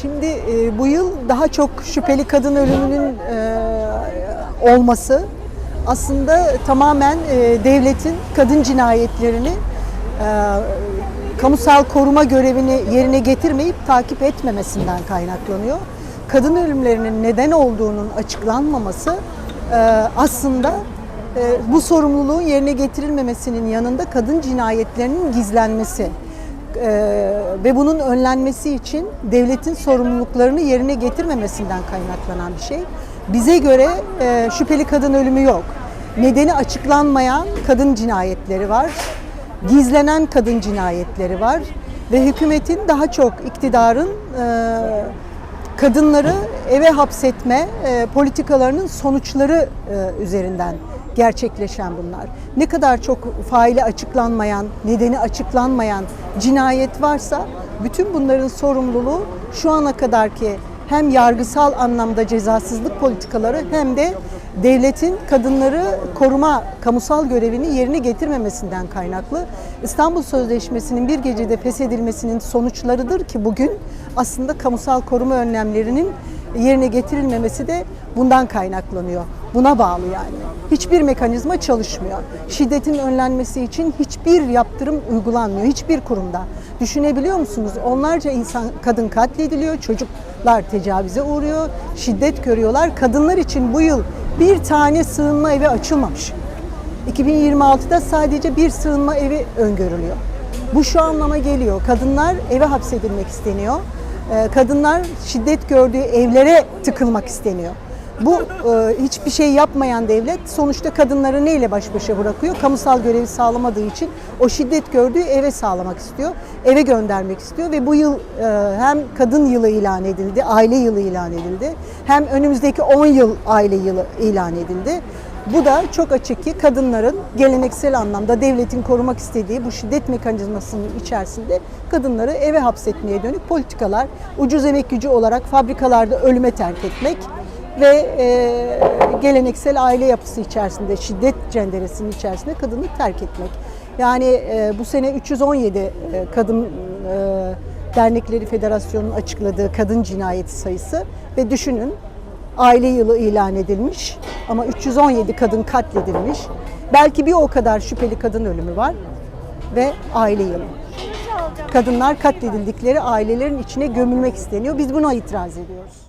şimdi e, bu yıl daha çok şüpheli kadın ölümünün e, olması aslında tamamen e, devletin kadın cinayetlerini e, kamusal koruma görevini yerine getirmeyip takip etmemesinden kaynaklanıyor. Kadın ölümlerinin neden olduğunun açıklanmaması e, aslında e, bu sorumluluğun yerine getirilmemesinin yanında kadın cinayetlerinin gizlenmesi e, ve bunun önlenmesi için devletin sorumluluklarını yerine getirmemesinden kaynaklanan bir şey. Bize göre e, şüpheli kadın ölümü yok. Nedeni açıklanmayan kadın cinayetleri var. Gizlenen kadın cinayetleri var ve hükümetin daha çok iktidarın e, kadınları eve hapsetme e, politikalarının sonuçları e, üzerinden gerçekleşen bunlar. Ne kadar çok faili açıklanmayan, nedeni açıklanmayan cinayet varsa bütün bunların sorumluluğu şu ana kadarki hem yargısal anlamda cezasızlık politikaları hem de devletin kadınları koruma kamusal görevini yerine getirmemesinden kaynaklı. İstanbul Sözleşmesi'nin bir gecede feshedilmesinin sonuçlarıdır ki bugün aslında kamusal koruma önlemlerinin yerine getirilmemesi de bundan kaynaklanıyor. Buna bağlı yani. Hiçbir mekanizma çalışmıyor. Şiddetin önlenmesi için hiçbir yaptırım uygulanmıyor hiçbir kurumda. Düşünebiliyor musunuz? Onlarca insan kadın katlediliyor, çocuklar tecavüze uğruyor, şiddet görüyorlar. Kadınlar için bu yıl bir tane sığınma evi açılmamış. 2026'da sadece bir sığınma evi öngörülüyor. Bu şu anlama geliyor. Kadınlar eve hapsedilmek isteniyor. Ee, Kadınlar şiddet gördüğü evlere tıkılmak isteniyor. Bu e, hiçbir şey yapmayan devlet sonuçta kadınları neyle baş başa bırakıyor? Kamusal görevi sağlamadığı için o şiddet gördüğü eve sağlamak istiyor. Eve göndermek istiyor ve bu yıl e, hem kadın yılı ilan edildi, aile yılı ilan edildi. Hem önümüzdeki 10 yıl aile yılı ilan edildi. Bu da çok açık ki kadınların geleneksel anlamda devletin korumak istediği bu şiddet mekanizmasının içerisinde kadınları eve hapsetmeye dönük politikalar, ucuz emek gücü olarak fabrikalarda ölüme terk etmek ve e, geleneksel aile yapısı içerisinde, şiddet cenderesinin içerisinde kadını terk etmek. Yani e, bu sene 317 e, kadın e, dernekleri federasyonunun açıkladığı kadın cinayeti sayısı ve düşünün aile yılı ilan edilmiş ama 317 kadın katledilmiş. Belki bir o kadar şüpheli kadın ölümü var ve aile yılı. Kadınlar katledildikleri ailelerin içine gömülmek isteniyor. Biz buna itiraz ediyoruz.